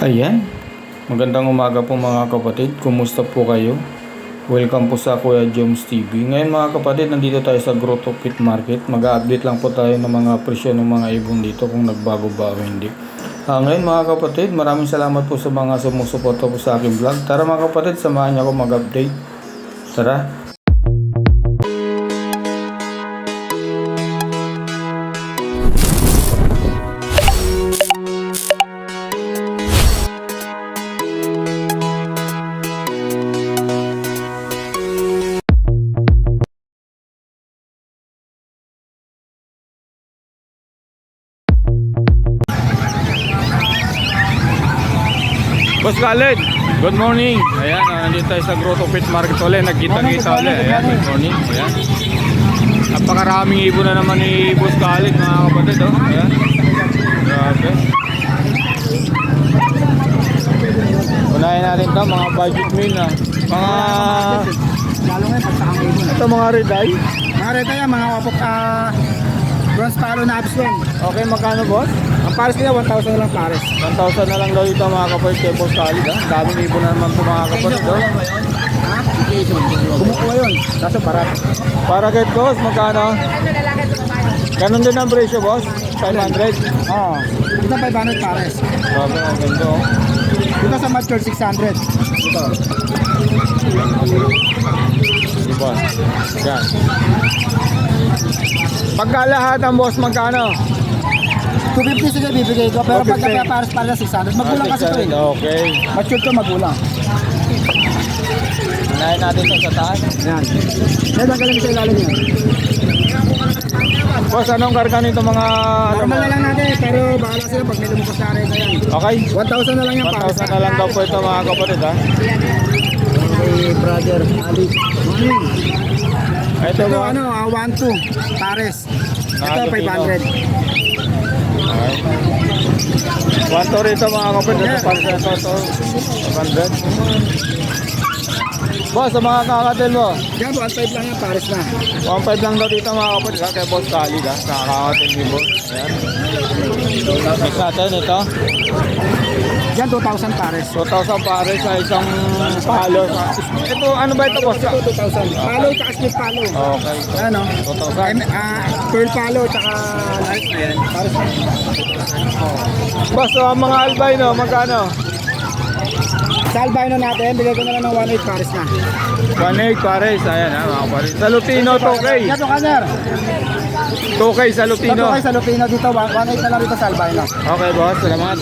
Ayan. Magandang umaga po mga kapatid. Kumusta po kayo? Welcome po sa Kuya Joms TV. Ngayon mga kapatid, nandito tayo sa Grotto Pit Market. Mag-update lang po tayo ng mga presyo ng mga ibon dito kung nagbago ba o hindi. Ah, ngayon mga kapatid, maraming salamat po sa mga sumusuporta po sa aking vlog. Tara mga kapatid, samahan niyo ako mag-update. Tara. Khaled, good morning. Ayan, ah, nandito tayo sa Grotto Pit Market ulit. Nagkita-kita ulit. Ayan, good morning. Ayan. Napakaraming ibon na naman ni Boss Khaled, mga kapatid. Oh. Ayan. Grabe. Unahin natin ito, mga budget meal na. Mga, Lalo ngayon, pagtakang ibon. ito mga red eye. Mga reta yan, mga wapok, ah, bronze palo na abswen. Okay, magkano boss? Ang pares nila, 1,000 na lang pares. 1,000 na lang daw dito mga kapatid kay Boss Khaled. Ah. Daming ibon na naman po mga kapatid. Oh. Ha? Kumukuha yun. Kaso parat. Para kay boss, magkano? Ganon din ang presyo, boss? 500? Oo. Ito 500 pares. Grabe, ang ganda, oh. Dito sa mature, 600. Ito. Diba? Yan. Pagka lahat ang boss, magkano? 250 sige bibigay ko. Pero pag 250. pares pares 600. Magulang kasi ito eh. Okay. Mature to magulang. Unahin natin ito sa taas. Yan. Yan ang galing sa ilalim niya. Boss, anong karga nito mga... Ano Normal na lang natin pero bahala sila pag may lumukos na rin. Ayan. Okay. 1,000 na lang yan pares. 1,000 na lang daw po ito mga kapatid, ha? Kay brother Ali. Morning. Ito, Ito ano, ah, 1-2 pares. Ito Nakakapino. 500. Okay. One to rito mga kapatid. Ito para sa ito. ito. 100. Boss, sa mga kakatil mo. Yan, 1.5 lang yan, pares na. 1.5 lang daw dito mga kapatid ha, kay Boss Khalid ha, nakakakating ni Boss. Ayan. Mix natin ito. Yan, 2,000 pares. 2,000 pare sa isang palo. Ito, ano ba ito Boss? Ito, 2,000. Palo, tsaka split palo. Okay. Ano? 2,000. Ah, pearl palo, tsaka light na yan. Pares. Boss, so, ang mga albino, magkano? Sa albino natin, bigay ko na lang ng 1.8 pares na. 1.8 pares. Ayan ha, mga pares. Sa Lutino, 2K. Yan to, Kaner. 2K sa Lutino. kayo sa Lupino dito, 1.8 na lang dito sa albino. Okay boss, salamat.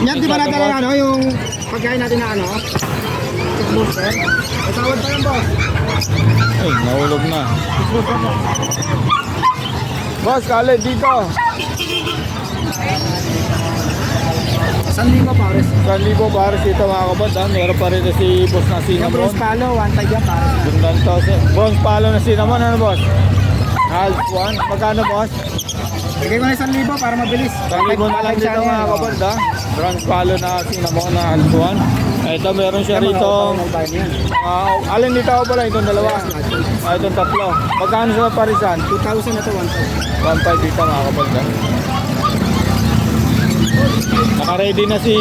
Yan, di ba natin yung ano, yung pagkain natin na ano? Booster. Matawad pa yan, boss. Ay, nahulog na. Boss, Khalid, dito. 1,000 pares. 1,000 pares dito mga kabad ha. Meron pa rin si Boss na cinnamon. bronze palo, 1.5 yan pares. Gandang to. Bronze palo na cinnamon, ano boss? Half one. Magkano boss? Bigay ko na 1,000 para mabilis. 1,000 na lang dito mga kabad ha. Bronze palo na cinnamon na one. Ito meron siya rito. Uh, alin dito ako pala? Itong dalawa. Ah, itong tatlo. Magkano sa parisan? 2,000 na to, 1,500. 1.5 dito mga kapag ha. Naka-ready na si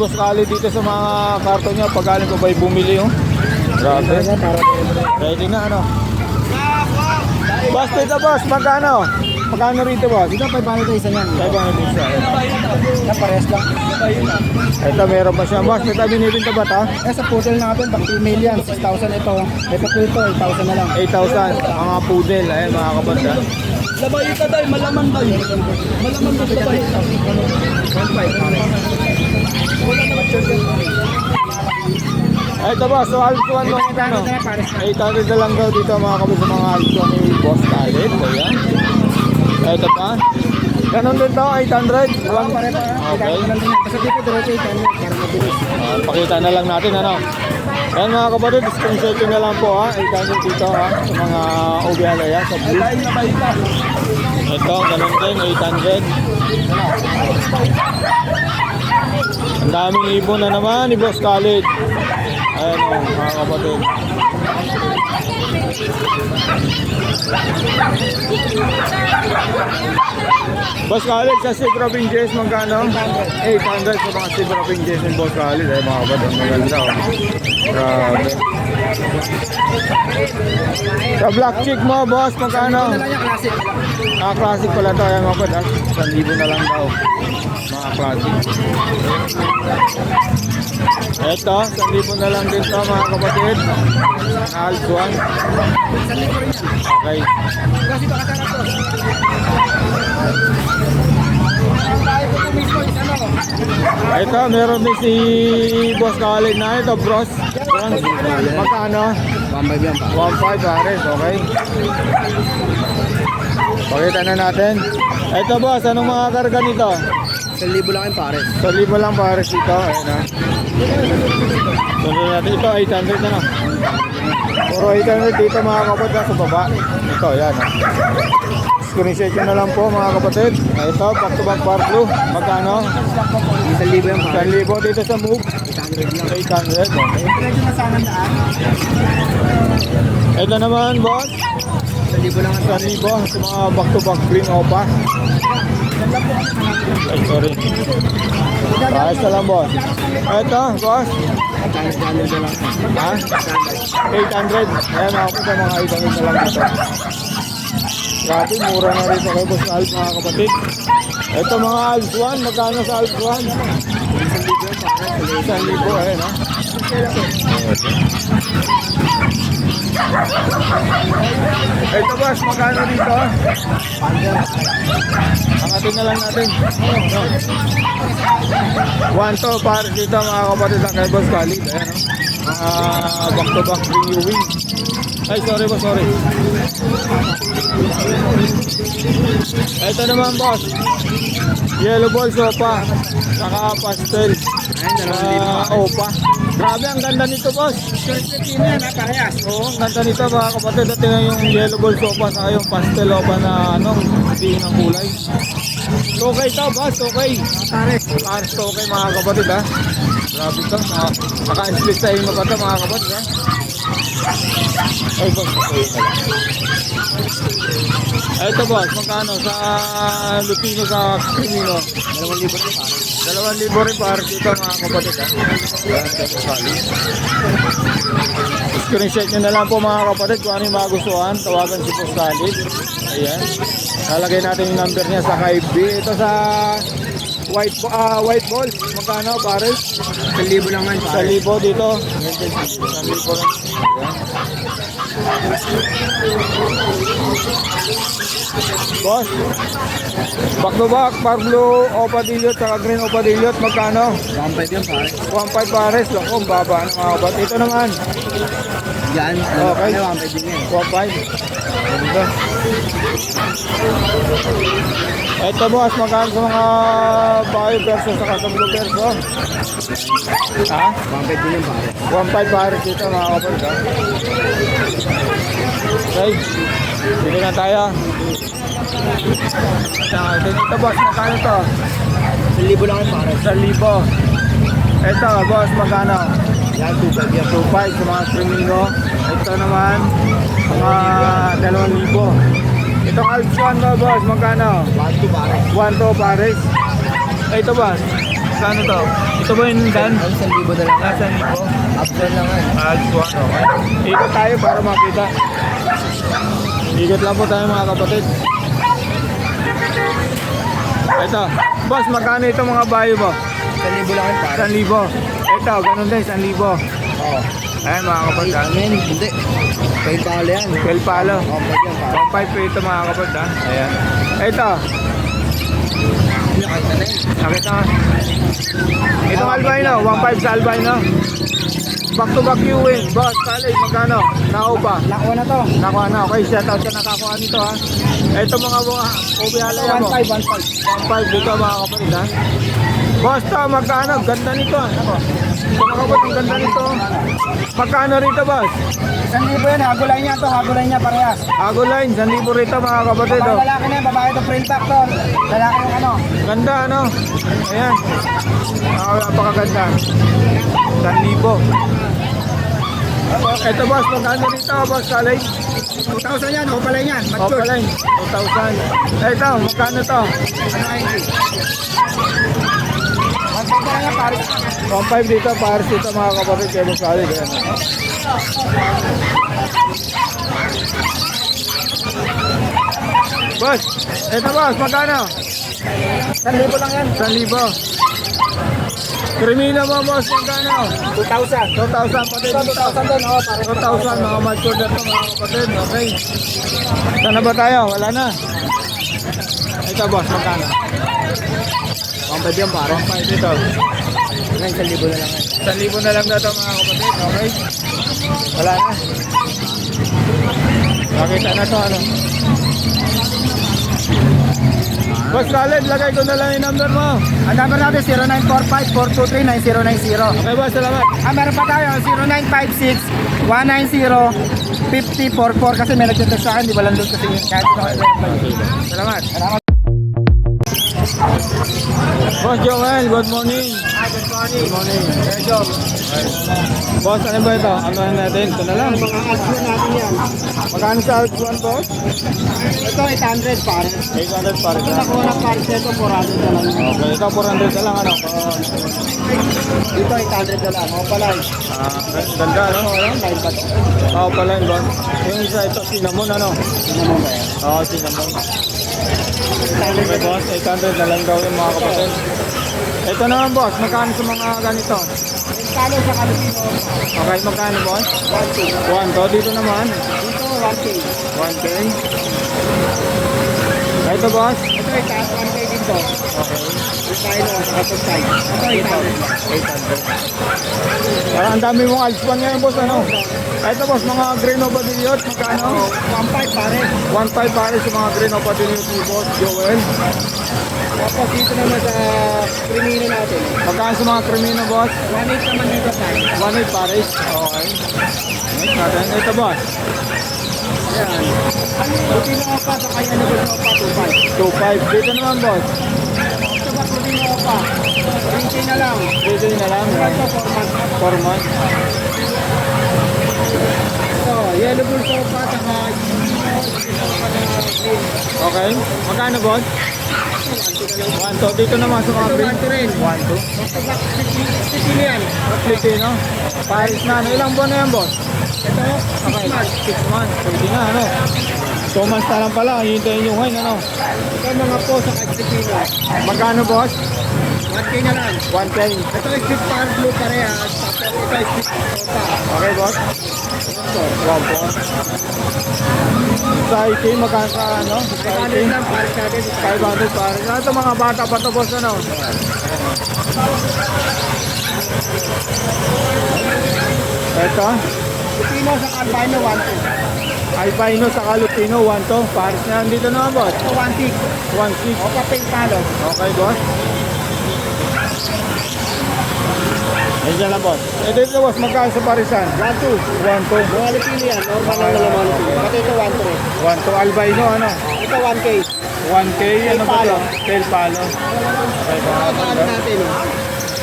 Boss Khalid dito sa mga karton niya. Pag galing ko ba'y bumili oh. Grabe. Ready na ano. Boss, dito boss. Magkano? Magkano rito boss? Dito 500 na isa yan. Sabi nga din siya. Yan pares lang. Ito meron pa siya. Boss, may tabi nito ba ta? Eh sa poodle natin, pag female yan, 6,000 ito. Ito po ito, 8,000 na lang. 8,000. Mga poodle. Ayan mga kabanda. Labay ka tayo, malaman tayo. Malaman tayo labay. 1,500. Wala naman sure Ito boss, so mo magkano? na pares na. 800 na lang daw dito mga kabanda sa mga Altuan ni Boss Khalid. Ayan. Ito pa. Ganon din to, 800. Wala pa rin pa. Okay. Basta dito, diretso 800 para mabilis. Ah, pakita na lang natin ano. Ayan mga kapatid, nyo na lang po ha. Itanong dito ha, sa mga ubihalaya sa blue. Ito, ganun din, 800. Ang daming ibon na naman ni Boss Khalid. Ayan o, mga kapatid. Boss Khalid, sa Sigro Pinjes, magkano? 800 sa mga Sigro Pinjes ng Boss Khalid. Eh, mga kapatid, ang maganda. Oh. Grabe. Sa black chick mo, boss, magkano? Ah, classic pala to. Ayan mga kapatid, ah. 1,000 na lang daw. Mga classic. Ito, 1,000 na lang din to mga kapatid. Alps 1. Isang libo rin yan. Okay. Kasi baka sarap to. Ito, meron din si Boss Khalid na ito, bros. Magkano? Bambay yan pa. 1.5 pares, okay. Pakita na natin. Ito boss, anong mga karga nito? Isang libo lang yung pare. So, libo lang pares dito. Ayun na. Sunod natin ito, 800 na lang. Puro 800 dito mga kapatid sa baba. Ito, yan. ah. Screenshot nyo na lang po mga kapatid. Ito, back to back bar blue. Magkano? Isang libo yung pare. 1,000 dito sa move. 800 lang. 800, okay. Medyo masanang daan. Ito naman boss, Isang libo lang ang sa libo sa mga back to back green opa. Ay, sorry. Ayos na lang boss. Ito, boss. 800 na lang. Ha? 800. Ayan, ako sa mga 800 na lang dito. Grabe, mura na rin kay Boss Alp mga kapatid. Ito mga Alps 1, magkano sa Alps 1? Isang libo yung pare. 1,000, ayun ha. Ito boss, magkano dito? Angatin na lang natin. No. One to para dito mga kapatid ang kay Boss Khalid. Ayan o. Mga back to back renewing. Ay, sorry boss, sorry. Ito naman boss. Yellow ball sopa. Saka pastel. Ah, opa. Grabe, ang ganda nito boss. Na yan ha, parehas. Oo, ang ganda nito mga kapatid. At tingnan yung yellow ball sopa saka yung pastel opa na ano, hindi ng kulay. Okay to boss, okay. Pare. Pares to okay mga kapatid ha. Grabe to, mga, naka-split sa inyo pa to mga kapatid ha. Ay boss, okay pala. Ito boss, magkano sa Lupino sa Crimino? Dalawang libo rin pare. Dalawang libo rin para dito mga kapatid ha. Yan, Tepo Sali. Screenshot nyo na lang po mga kapatid kung ano yung magustuhan. Tawagan si Boss Khalid. Ayan. Lalagay natin yung number niya sa FB. Ito sa white ah white balls. Magkano pares? Isang libo lang man Sa libo dito. Sa libo. Ayan. Boss, back to back, par blue, opadilot, saka green opadilot, magkano? Bambay yan pare. 1.5 pares lang kung baba mga kapat. Ito naman, Yan. Okay. Ano, bambay din yan. 1.5. Ganda. Ito boss, magkano sa mga bayo perso sa sa blue perso? Ha? Bambay din yan pare. 1.5 pares dito mga kapat. Ha? Okay, dito na tayo. Ito, boss, magkano to? Isang libo lang yung pare. 1,000. Ito boss, magkano? Yan, 2.5. Yan, 2.5 sa mga streaming ko. Ito naman, mga 2,000. Itong Alps 1 to, boss, magkano? 1 to pares. 1 to pares. Ay, eh, ito, boss. Saan to? Ito ba yung gan? Alps 1,000 na lang. Alps 1,000. Alps 1 lang. Alps 1, okay. Ikot tayo para makita. Ikot lang po tayo mga kapatid. Ito, boss, magkano itong mga bayo, boss? 1,000 lang yung pares. 1,000. Ito, ganun din, 1,000. Oo. Oh. Ayan mga kapatid. Ah. Ay, amin, hindi. Fail palo yan. Fail palo. 1,500 po ito mga kapatid ha. Ayan. Ito. Nakita na yun. Nakita na. Itong albino, 1,500 sa albino. Back to back you win. Boss, tali, magkano? Naupa. Nakuha na to. Nakuha na. Okay, shout out ka nakakuha nito ha. Ito mga mga, ubihala mo. 1,500, 1,500. 1,500 dito mga kapatid ha. Basta magkano, ganda nito. Ah. Mga kapatid, ang ganda nito. Magkano rito, boss? Isang libo yan, hagulay niya to, hagulay niya parehas. Aguline, 1,000 rito mga kapatid. Pag Oh. lalaki na yan, babae to, print back to. Lalaki yung ano. Ganda, ano? Ayan. Ah, napakaganda. 1,000. Ito, boss, magkano rito, boss, alay? 2,000 yan, hopalay niyan. Mature. Opaline, 2,000. Ito, magkano to? Ano, 90? 1.5 dito, pares dito mga kapatid kay college. Ayan. Boss, ito boss, magkano? 1,000 lang yan. 1,000. Krimino mo boss, magkano? 2,000. 2,000 pati Ito, dito. 2,000 din, o pare. 2,000 mga mature na mga kapatid. Okay. Saan na ba tayo? Wala na. Ito boss, magkano? 1.5 yan pare. 1.5 dito. Ngayon, 1,000 na lang yan. 1,000 na lang na to mga kapatid. Okay. Wala na. Nakita na to ano. Boss Khaled, lagay ko na lang yung number mo. Ang number natin 0945-423-9090. Okay boss, salamat. Ah, meron pa tayo 0956-190-5044 kasi may nagtitest sa akin, di ba lang doon kasi yung kahit ano. Salamat. Salamat. Boss Joel, good morning. Ah, good morning. Good morning. Medyo, Boss, ano ba ito? Ano natin? Ito na lang. mga ads natin yan. Magkano sa Alpha boss? Ito 800 pare. 800 pare Ito nakuha ng pare ito 400 na lang. Okay, ito 400 na lang ano. Dito 800 na lang. O pala, Ah, ganda ano? ano, live pa to. Oo pala boss. Yung isa ito, cinnamon ano? Mo ba yan? Oo, cinnamon. Okay boss, 800 na lang daw yung mga kapatid. Ito naman boss, magkano sa mga ganito? Talo sa Kalupino, Okay, magkano boss? 1K. 1 to, dito naman. Dito 1K. 1K. Ito boss? Ito 1K dito. Yung tayo sa kapag side. Ito 800. 800. Parang ang dami mong alspan ngayon boss ano? Ito boss, mga green o badilliot, magkano? 1.5 pare. 1.5 pare sa mga green o badilliot ni boss Joel. Tapos dito naman sa krimino natin. Magkano sa mga krimino boss? 1.8 naman dito tayo. 1.8 pare. Okay. Next natin. Ito boss, Yan. Lupino Opa sa kaya na gusto Opa 2.5. 2.5. Dito naman boss, ba Opa? 20 na lang. dito na lang. Ito 4 months. 4 months. Ito, yellow bull sofa saka Okay. Magkano boss? 1 to. Dito naman sa mga green. 1 to rin. 1 to. Sipili yan. Filipino. Paris na ano. Ilang buwan na yan boss? Ito, 6 Okay. months. 6 months. Pwede na ano. 2 months na lang pala. Hintayin yung wine ano. Ito mga po sa Filipino. Magkano boss? 1K na lang. 1K. Ito split power blue parehas. Tapos ito split sofa. Okay boss? Ito. Wow po. Sa IT, magkano sa ano? Sa 500 IT? lang para sa atin. 500 pare. Ano ito mga bata pa to boss ano? Ito, Filipino sa Albino 1 albino sa Calupino, 1 to. Paris na yan. dito naman boss. Ito 1 tick. 1.6. O papel palo. Okay boss. Ayun dyan lang boss. Eh dito boss, magkano sa Parisan? 1 2. 1 to. Mga lupino yan. Normal lang na naman lupino. Pati ito 1 3. 1 to albino ano? Ito 1K. 1K, ano ba palo. ito? Tail palo. Ito boss. paano natin.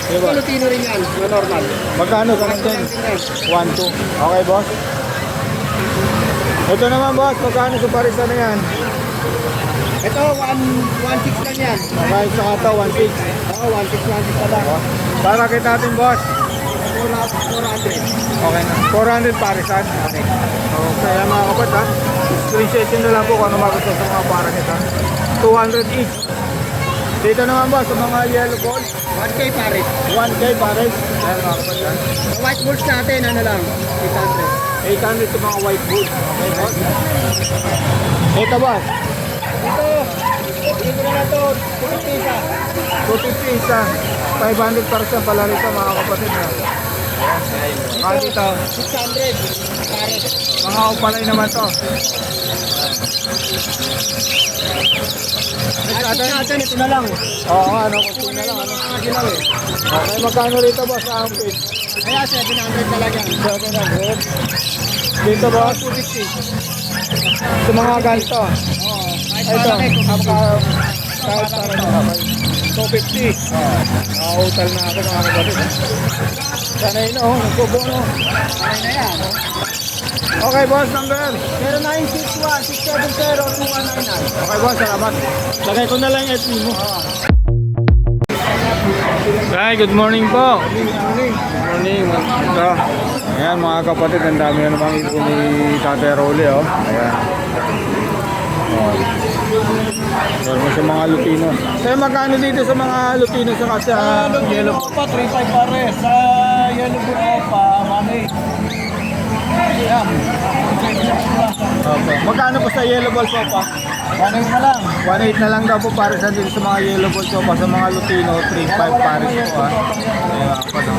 Ito boss. lupino rin yan. Na normal. Magkano ka nandyan? 1, 2. Okay, boss. Ito naman, boss. Magkano sa Parisan na yan? Ito 1 1 6 lang yan. Okay, sa kata, 1, 6. Oo, 1 6 1 6 pa lang. Para kita natin, boss. 400. Okay na. 400 Parisan. Okay. Okay, mga kapat, ha? Screenshot na lang po kung ano magusto sa mga para kita. 200 each. Dito naman, boss, sa mga yellow balls. 1K pare. 1K pares. Ayan, mga kapat, ha? White bulls natin, ano lang, 800. 800 sa mga white boots. Okay, boss. Ito, boss. Ito, na to, 250 isa. 250 isa. 500 para sa pala rito mga kapatid na. Ah, dito. 600 pare. Mga upalay naman to. At natin, ito na lang. Oo, ano, kung na lang. Ano. Nakakaginaw eh. Okay, magkano rito boss sa ampid? Kaya 700 talaga. 700. Dito boss, 250. sa mga ganito. Oo, kahit Ito, malaki. Kahit sa rin. Okay. 250. Oh, nakahotel na ako mga kapatid. Sanay na oh, nagsubo no. Ay na yan. oh. Okay boss, number. 0961-670-2199. Okay boss, salamat. Lagay ko na lang FB mo. Hi, good morning po. Morning, morning. Good morning. Ito. Ayan mga kapatid, ang dami na namang ipon ni Tate Rolly oh. Ayan. Oh. Meron mo sa mga Lutino. Kaya magkano dito sa mga Lutino sa kasi Ah, uh, yellow pa, 3.5 pare. Sa yellow po pa, money. Yan. Okay. Magkano po sa yellow ball po pa? Money na lang. 1.8 na lang daw po para sa dito sa mga yellow ball po pa sa mga Lutino 3.5 pares po ah. Kapatid.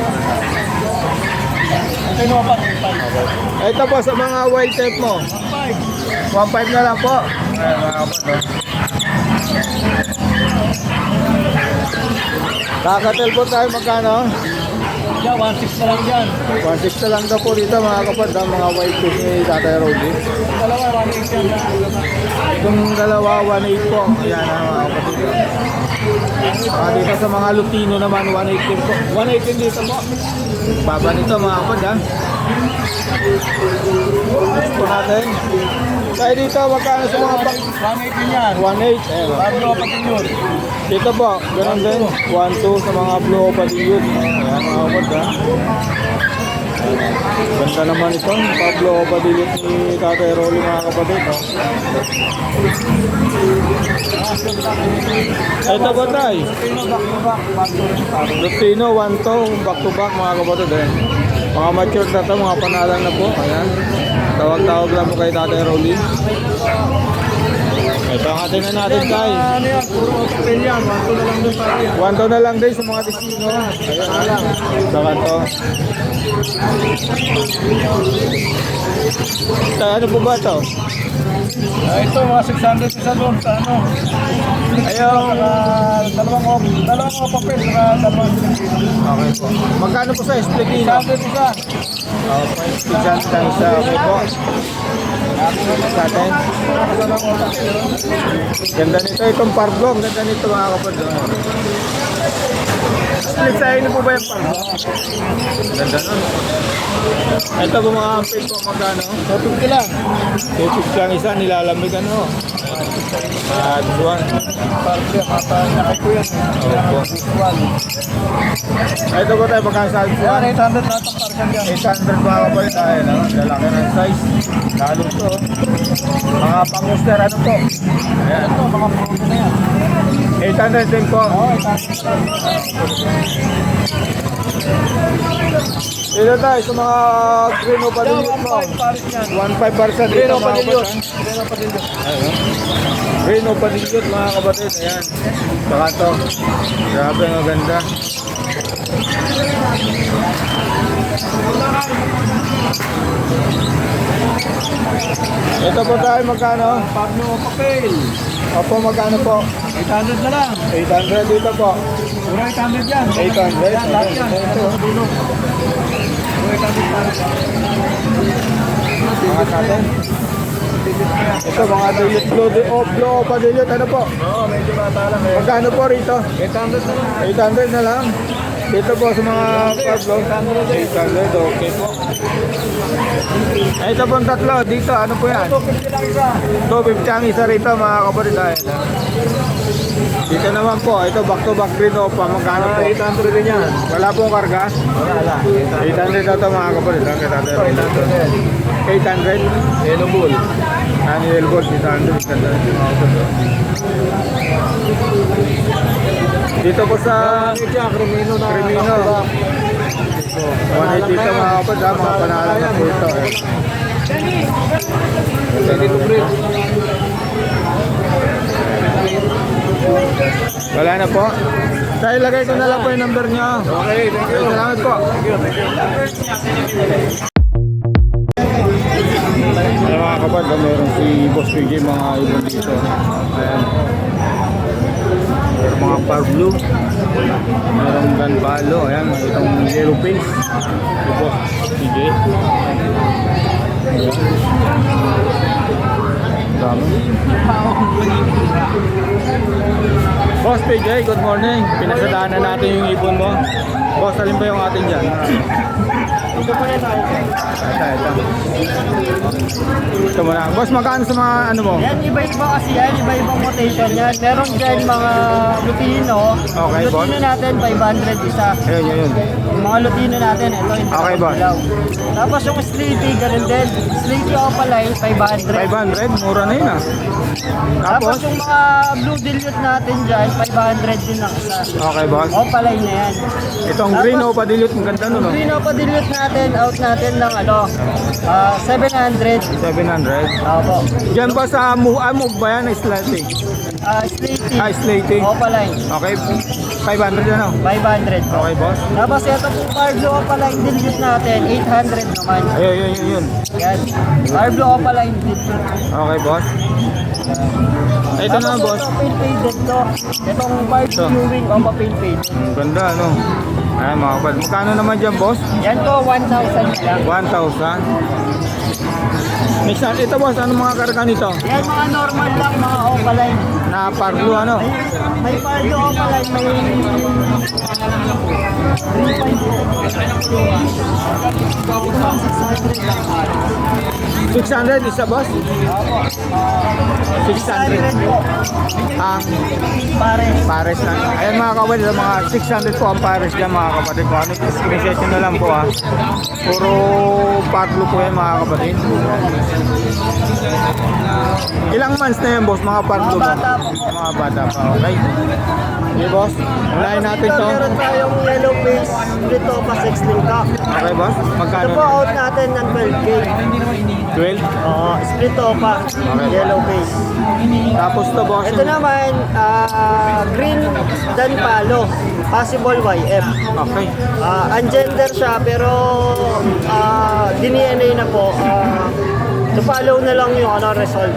Ito mo pa, 3.5. Ito po sa mga white tape mo. 5. 1.5 na lang po. Ayan mga kapatid. Kakatel po tayo magkano? Yan, 1.6 na lang dyan. 1.6 na lang daw po dito mga kapatid ang mga white tape ni Tatay Roddy. Dalawa, 1.8 yan. Itong dalawa 1.8 po. Ayan ang mga kapatid. Saka dito sa mga Lutino naman 1.8 din po. 1.8 din dito po. Baba nito mga kapatid ha. Ito natin. Kaya dito magkano sa mga bak? 1.8 din yan. 1.8. Ayan. o. Pablo, pati yun. Dito po, ganun din. 1-2 sa mga blue opadilyon. Ayan mga kapatid ha. Ganda naman ito, Pablo Opadilyon ni Tatay Rolly mga kapatid. No? Ito ba tay? Pino, back to back. To back. Lutino, 1-2, back to back mga kapatid. Eh. Mga matured na to, mga panalang na po. Ayan. Tawag-tawag lang po kay Tatay Rolly. Ito ang atin na natin tay. Ano yan, puro hotel yan. 1.2 na lang doon pare. 1 na lang din sa mga destino. Ayan na lang. Saka to. Tay, ano po ba to? Ah, ito, mga 600 isa doon sa ano. Ayaw. Saka dalawang op, dalawang op papel, saka dalawang. Okay po. Magkano po sa Esplitino? 600 isa. Okay, Estudyant lang sa okay po. Sa atin. Ganda nito itong pargo. Ang ganda nito mga kapatid. Split sa inyo po ba yung pargo? Ganda nun. Ito po mga ampin po magkano? 250 lang. 250 ang isa nilalamigan ho. One. Parte, mata niya kay Kuya. Opo. Ito po tayo Yan, one? 800 lahat ang parsan dyan. 800 mga kapatid tayo. No? Lalaki ng size. Lalo to. Mga panguster ano po? Ayan. Ito, mga puro na yan. 800 din po. Oo, 800 Dito tayo sa mga green o Yan, padilyot mo. 1.5 pares yan. 1.5 para sa Green o kapatid. Green o padilyot. Ayan. Green o mga kapatid. Ayan. Saka to. Grabe ang ganda. Ito po tayo magkano? Pablo papel. Opo magkano po? 800 na lang. 800 dito po. Puro 800 yan. 800. Yan, lahat yan. Ito. Dulo. Puro 800 pares. Mga natin. Ito mga dilute blue, di, oh, blue o pa dilute. Ano po? Oo, medyo bata lang eh. Magkano po rito? 800 na lang. 800 na lang. Dito po sa mga Pablo. 800, okay po. Ito pong tatlo, dito, ano po yan? 250 lang isa. 250 ang isa rito mga kapatid. Ayan. Dito naman po, ito back to back green o pa, magkano po? 800 din yan. Wala pong karga? Wala. 800 na ito mga kapatid. Ang Ito, 800 din. 800? Yellow bull. Annual gold, 800. Ganda rin mga kapatid. Dito po sa Ano Crimino na. Crimino. 180 dito mga kapatid, mga panalang na po ito. Eh. Ready to breed. Wala na po. Sa ilagay ko na lang po yung number niyo. Okay, thank you. Salamat po. Thank you, thank you. Ayan mga ah, meron si Boss PJ mga ibon dito. Ayan. Meron mga par blue. Meron ganbalo. Ayan, may itong yellow face. Si Boss PJ. Ayan. Dami. Boss PJ, good morning. Pinasadaanan natin yung ibon mo. Boss, alin ba yung atin dyan? Ito po na tayo. Ito, ito. Ito muna. Boss, magkano sa mga ano mo? Yan, iba-iba kasi yan, iba-ibang quotation yan. Meron dyan mga Lutino. Okay, boss. Lutino natin, 500 isa. Ayun, yun, yun. Yung mga Lutino natin, ito yung Okay, boss. dilaw. Tapos yung Sleepy, ganun din. Sleepy Opaline, 500. 500, mura na yun ah. Tapos Tapos, yung mga Blue Dilute natin dyan, 500 din ang isa. okay boss. Opaline na yan. Itong green o padilute, ang ganda nun, no? Green Opa Dilute natin, out natin ng ano, ah 700. 700. Opo. Diyan ba sa move ba yan? Slating. Ah, Sleepy. Ah, slating. Opaline, Okay, 500 ano? 500 po. Okay, boss. Tapos ito po Parblo Opaline Dilute natin, 800 naman. Ayun, yun, yun, yun. Yan. Parblo Opaline Dilute. Okay, boss. Ito na, boss. pale faded to. Itong Ito. Parblo Ewing Opa pale faded. Ang ganda, ano? Ayan, mga kapal. Magkano naman dyan, boss? Yan po, 1,000 lang. 1,000. Next, ah, ito, boss. Ano mga karga nito? Yan mga normal lang, mga Opaline. Na parlo, ano? May, may Parblo Opaline, may 3,500 po. Ito, 600 lang. 600 isa, boss? Opo. 600. 600 po. Ang Pare. pares na. Ayan, mga kapatid. Mga 600 po ang pares dyan, mga kapatid. Kung ano, screenshot nyo na lang po, ha. Puro parlo po yan, mga kapatid. Ilang months na yan, boss? Mga bata po po. Mga bata pa, okay. Okay, boss. Unahin natin Ito, to. meron tayong yellow face dito pa 6 lingka. Okay, boss. Ito Magkano? po out natin ng 12K. 12. Oo, split opa, yellow face. Tapos to, boss. Ito naman, ah, green dan palo, possible YF. Okay. Ah, ungender siya pero ah, DNA na po. Ah, follow na lang yung ano, result.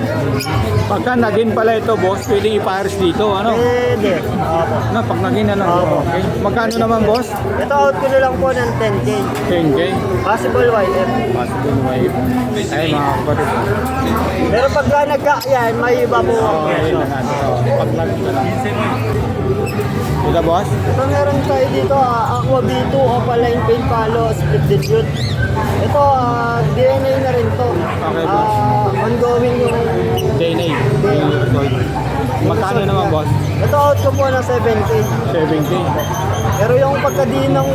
Pagka naging pala ito, boss, pwede ipares dito, ano? Pwede. Opo. Na, pag naging ano? Opo. Okay. Magkano naman, boss? Ito out ko na lang po ng 10K. 10K. Possible YF. Possible wave. Ay, mga kapatid. Pero pagka nagka, yan, may iba po Okay. Oh, Pag naging na lang. Ito, boss? Ito meron tayo dito, ah, Aqua B2, Opaline, Paint Palo, Split Dilute. Ito, ah, DNA na rin to. Okay, boss. Ah, ongoing yung... DNA. Magkano naman, boss? Ito out ko po ng 7K. 7K. Pero yung pagkadiin ng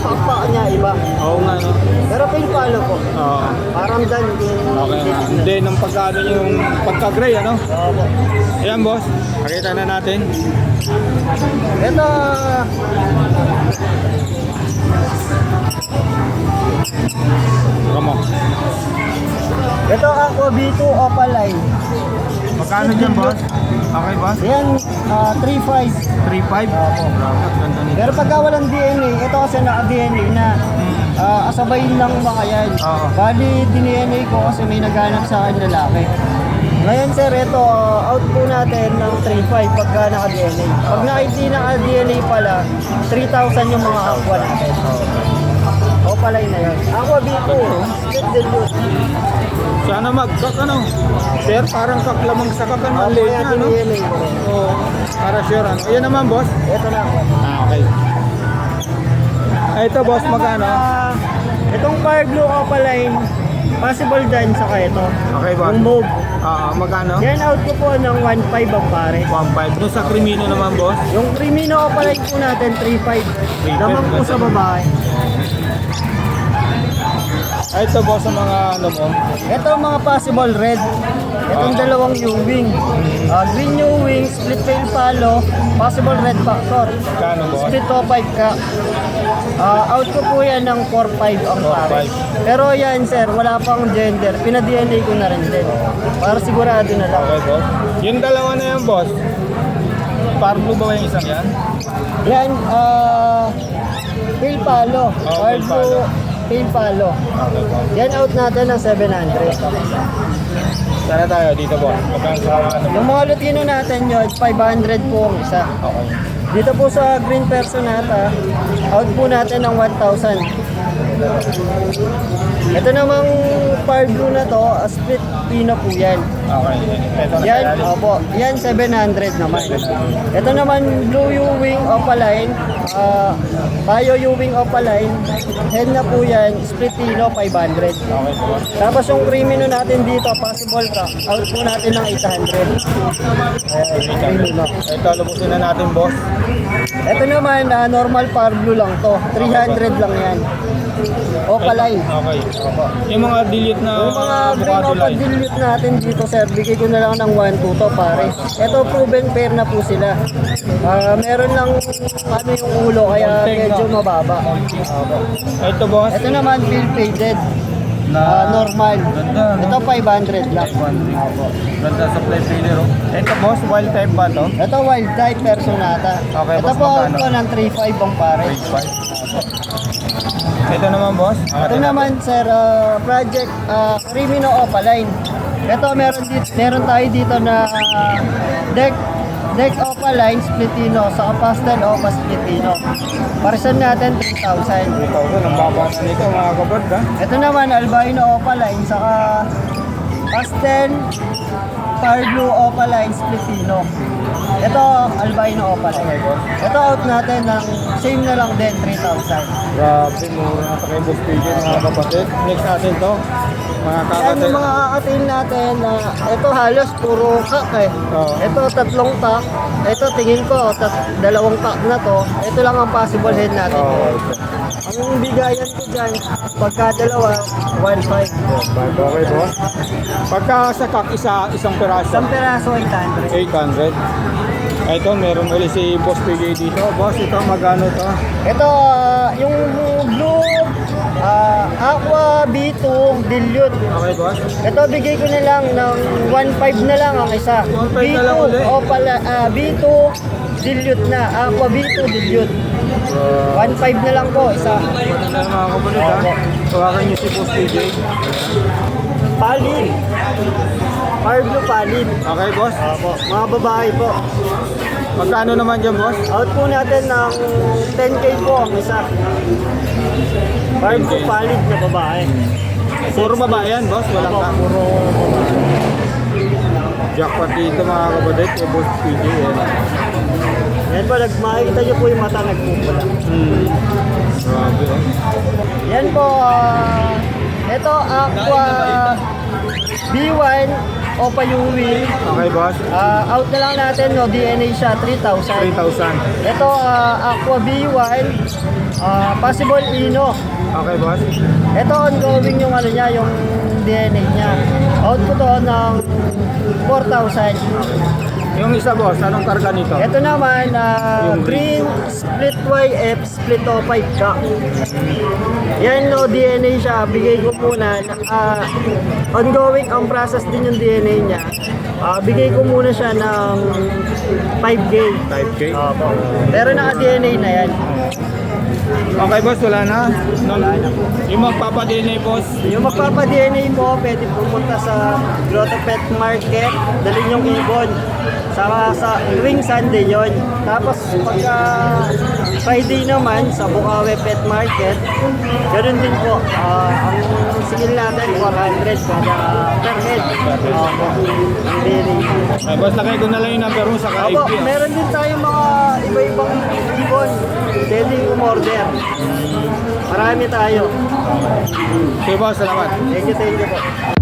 pakpak niya, iba. Oo nga, no? Pero Paint Palo po. Oo. Parang dan yung... Okay nga. Hindi, nung pagkano yung pagka-gray, ano? Opo. Ayan, boss. Pakita na natin. Ito, On. ito Aqua B2, Opaline. Magkano dyan, boss? Okay, boss? Yan, ah, 3.5. 3.5? Opo. Grabe, ang ganda nito. Pero pagka walang DNA, ito kasi naka-DNA na ah, asabay lang mga yan. Oo. Bali, DNA ko kasi may naghanap sa akin lalaki. Ngayon sir, ito, out po natin ng 3.5 pagka naka-DNA. Pag na hindi naka-DNA pala, 3,000 yung mga aqua natin. O palay na yun. Aqua B2, split. Sana mag-kak, ano? Sir, parang kaklamang sa kak, ano? Kaya na, ano? Oo. Para sure, ano? Ayan naman, boss. Ito na ako. Ah, okay. Ah, ito, boss, magkano? Ah, itong Fire Blue Opaline, possible din saka ito. Okay, boss. Yung move. Ah, magkano? Yan out ko po ng 1.5 ang pare. 1.5. Doon sa Crimino naman, boss. Yung Crimino Opaline po natin, 3.5. Naman po sa babae. Ah, ito, boss, sa mga, ano mo? Ito ang mga possible red. Itong dalawang U-wing. Ah, green U-wing, split tail palo, possible red factor. Magkano, boss? Split to 5 ka. Ah, out ko po yan ng 4.5 ang pare. 4.5. Pero yan sir, wala pang gender. Pina-DNA ko na rin din. Para sigurado na lang. Okay, boss. Yung dalawa na yan, boss. Parlo ba yung isang yan? Yan, ah, tail palo. Oh, tail palo. tail palo. Okay, boss. Yan out natin ng 700. Sana tayo dito. Magkano sa ano? Yung mga Lutino natin yun, 500 po ang isa. Okay. Dito po sa Green Personata, out po natin ng 1,000. Ito namang Pardue na to, a split pino po yan. Okay. Ito na Yan, opo, yan 700 naman. Ito naman Blue U-Wing Opaline, uh, Tayo U-Wing Opaline, hen na po yan, split pino 500. Okay po. Tapos yung crimino natin dito, possible ka, out po natin ng 800. Ayan, crimino. Ito, lubusin na natin, boss. Ito naman, ah, normal par blue lang to. 300 lang yan. Opaline. Okay. Yung mga dilute na Yung mga green opa line. dilute natin dito, sir, bigay ko na lang ng 1-2 to, pare. Ito, proven pair na po sila. Ah, meron lang ano yung ulo, kaya Konting, medyo no? mababa. Ito, boss. Ito naman, bill faded. Na Ah, normal. Ganda, no? Ito, 500 lang. 500. Opo. Ganda sa play failure. oh. Ito, boss. Wild type ba to? Ito, wild type personata. Okay, Ito boss, po, magkano? ito ng 3.5 ang pare. Grade 5. Ito naman, boss. Ito naman sir, ah, project uh, Crimino Opaline. Ito meron dito, meron tayo dito na ah, deck deck Opaline Splitino sa Pastel Opa Splitino. Parisan natin 3,000. 3,000. Ang baba na nito, mga kabad, ha? Ito naman Albino Opaline saka Pastel Far Blue Opaline Splitino. Ito Albino Opaline. Ito out natin ng same na lang din 3,000. Grabe, mura na kay Boss PJ, mga kapatid. Next natin to. Mga Yan kakatid. yung mga kakatil natin na ito halos puro kak eh. Oo. Ito tatlong tak. Ito tingin ko tat, dalawang tak na to. Ito lang ang possible head natin. Oh, Ang bigayan ko dyan, pagka dalawa, 1.5. Okay, boss. Pagka sa kak, isa, isang peraso, Isang peraso 800. 800. Ito, meron ulit si Boss PJ dito. Boss, ito, magano to? Ito, ah, yung blue ah, Aqua B2 Dilute. Okay, boss. Ito bigay ko na lang ng 1.5 na lang ang isa. 1.5 B2 na lang ulit. o pala ah, B2 Dilute na. Aqua B2 Dilute. 1.5 na lang po isa. Na mga kapatid, ha? Tawagan niyo si Boss PJ. Palin. Fire blue palin. Okay, boss. Opo. Mga babae po. Magkano naman dyan, boss? Out po natin ng 10k po ang isa. Fire blue 10K. palin na babae. Puro babae yan, boss. Walang Opo, ka. puro Jackpot dito, mga kapatid. Kay Boss PJ, yan. Yan po, nag makikita niyo po yung mata nagpupula. Hmm. Grabe, oh. Yan po, ah, ito Aqua B1 Opa Yuwi. Okay, boss. Ah, out na lang natin, no, DNA siya, 3,000. 3,000. Ito, ah, Aqua B1, ah, possible Ino. Okay, boss. Ito, ongoing yung ano niya, yung DNA niya. Out ko to ng 4,000. Yung isa, boss. Anong karga nito? Ito naman, Yung green split YF split O5 ka. Yan no, DNA siya. Bigay ko muna. ah, ongoing ang process din yung DNA niya. Ah, bigay ko muna siya ng 5K. 5K. Opo. Pero naka-DNA na yan. Okay, boss. Wala na. Wala na po. Yung magpapa-DNA, boss. Yung magpapa-DNA po, pwede pumunta sa Grotto Pet Market, dalhin yung ibon. Sa, sa tuwing Sunday yon. Tapos pagka Friday naman sa Bukawi Pet Market, ganun din po. Ah, ang sigil natin 400 kada per head. Opo. Okay, boss. Lagay ko na lang yung number mo sa Opo, ka-IP. meron din tayong mga iba-ibang ibon. Pwede umorder. Marami tayo. Okay, boss. Salamat. Thank you, thank you po.